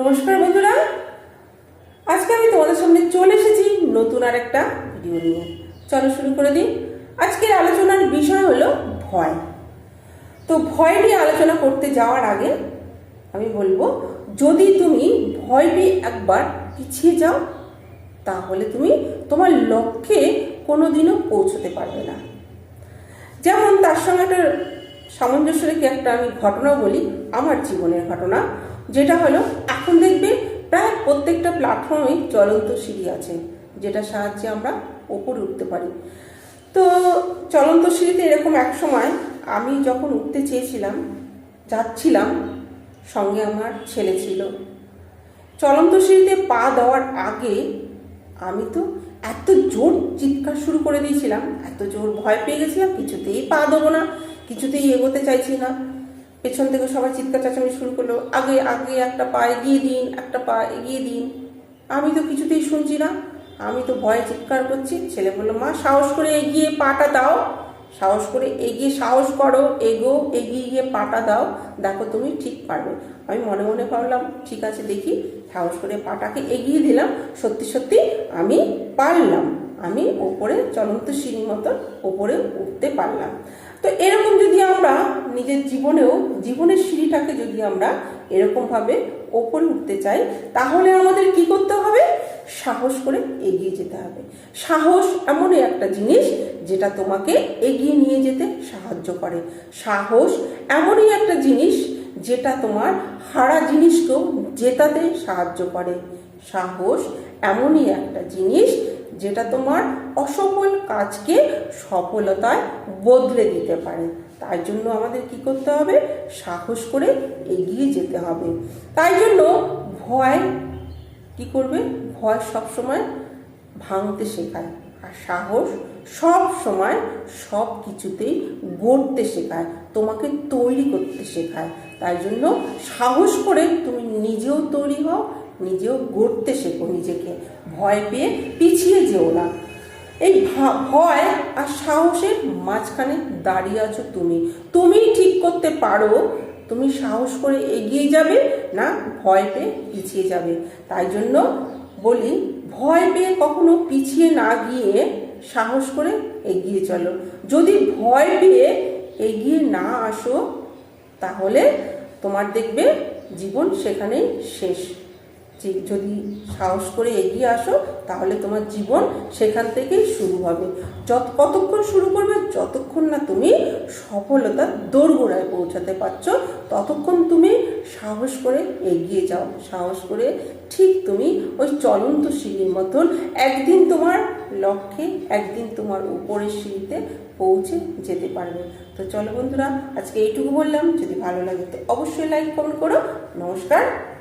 নমস্কার বন্ধুরা। আজকে আমি তোমাদের সামনে চলে এসেছি নতুন আর একটা ভিডিও নিয়ে। চলো শুরু করে দিই। আজকের আলোচনার বিষয় হলো ভয়। তো ভয় নিয়ে আলোচনা করতে যাওয়ার আগে আমি বলব, যদি তুমি ভয় পেয়ে একবার পিছিয়ে যাও, তাহলে তুমি তোমার লক্ষ্যে কোনোদিনও পৌঁছতে পারবে না। যেমন তার সঙ্গে একটা সামঞ্জস্য রেখে একটা আমি ঘটনা বলি, আমার জীবনের ঘটনা। যেটা হলো, এখন দেখবে প্রায় প্রত্যেকটা প্ল্যাটফর্মে চলন্ত সিঁড়ি আছে যেটা সাহায্যে আমরা ওপরে উঠতে পারি। তো চলন্ত সিঁড়িতে এরকম এক সময় আমি যখন উঠতে চেয়েছিলাম, যাচ্ছিলাম, সঙ্গে আমার ছেলে ছিল। চলন্ত সিঁড়িতে পা দেওয়ার আগে আমি তো এত জোর চিৎকার শুরু করে দিয়েছিলাম, এত জোর ভয় পেয়ে গেছিলাম, কিছুতেই পা দেবো না, কিছুতেই এগোতে চাইছি না। পেছন থেকে সবাই চিৎকার চাচামি শুরু করল, আগে আগে একটা পা এগিয়ে দিন, একটা পা এগিয়ে দিন। আমি তো কিছুতেই শুনছি না। আমি তো ভয়ে চিৎকার করছি। ছেলে বলল, মা, সাহস করে এগিয়ে পাটা দাও। সাহস করে এগিয়ে, সাহস করো, এগো, এগিয়ে গিয়ে পাটা দাও। দেখো তুমি ঠিক পারবে। আমি মনে মনে ভাবলাম, ঠিক আছে, দেখি, সাহস করে পাটাকে এগিয়ে দিলাম। সত্যি সত্যি আমি পারলাম। আমি ওপরে চলন্ত সিঁড়ি মতো ওপরে উঠতে পারলাম। তো এরকম যদি আমরা নিজের জীবনেও, জীবনের সিঁড়িটাকে যদি আমরা এরকমভাবে ওপরে উঠতে চাই, তাহলে আমাদের কি করতে হবে? সাহস করে এগিয়ে যেতে হবে। সাহস এমনই একটা জিনিস যেটা তোমাকে এগিয়ে নিয়ে যেতে সাহায্য করে। সাহস এমনই একটা জিনিস যেটা তোমার হারা জিনিসকেও জেতাতে সাহায্য করে। সাহস এমনই একটা জিনিস যেটা তোমার অসফল কাজকে সফলতায় বদলে দিতে পারে। তাই জন্য আমাদের কি করতে হবে? সাহস করে এগিয়ে যেতে হবে। তাই জন্য ভয় কি করবে? ভয় সবসময় ভাঙতে শেখায় আর সাহস সব সময় সব কিছুতেই গড়তে শেখায়, তোমাকে তৈরি করতে শেখায়। তাই জন্য সাহস করে তুমি নিজেও তৈরি হও নিজেও গড়তে শেখো, নিজেকে ভয় পেয়ে পিছিয়ে যেও না। এই ভয় আর সাহসের মাঝখানে দাঁড়িয়ে আছো তুমি। তুমি ঠিক করতে পারো, তুমি সাহস করে এগিয়ে যাবে না ভয় পেয়ে পিছিয়ে যাবে। তাই জন্য বলি, ভয় পেয়ে কখনো পিছিয়ে না গিয়ে সাহস করে এগিয়ে চলো। যদি ভয় পেয়ে এগিয়ে না আসো, তাহলে তোমার দেখবে জীবন সেখানেই শেষ। যে যদি সাহস করে এগিয়ে আসো, তাহলে তোমার জীবন সেখান থেকেই শুরু হবে। যত, কতক্ষণ শুরু করবে, যতক্ষণ না তুমি সফলতার দোরগোড়ায় পৌঁছাতে পারছ, ততক্ষণ তুমি সাহস করে এগিয়ে যাও। সাহস করে ঠিক তুমি ওই চলন্ত সিঁড়ির মতন একদিন তোমার লক্ষ্যে, একদিন তোমার উপরের সিঁড়িতে পৌঁছে যেতে পারবে। তো চলো বন্ধুরা, আজকে এইটুকু বললাম। যদি ভালো লাগে তো অবশ্যই লাইক কমেন্ট করো। নমস্কার।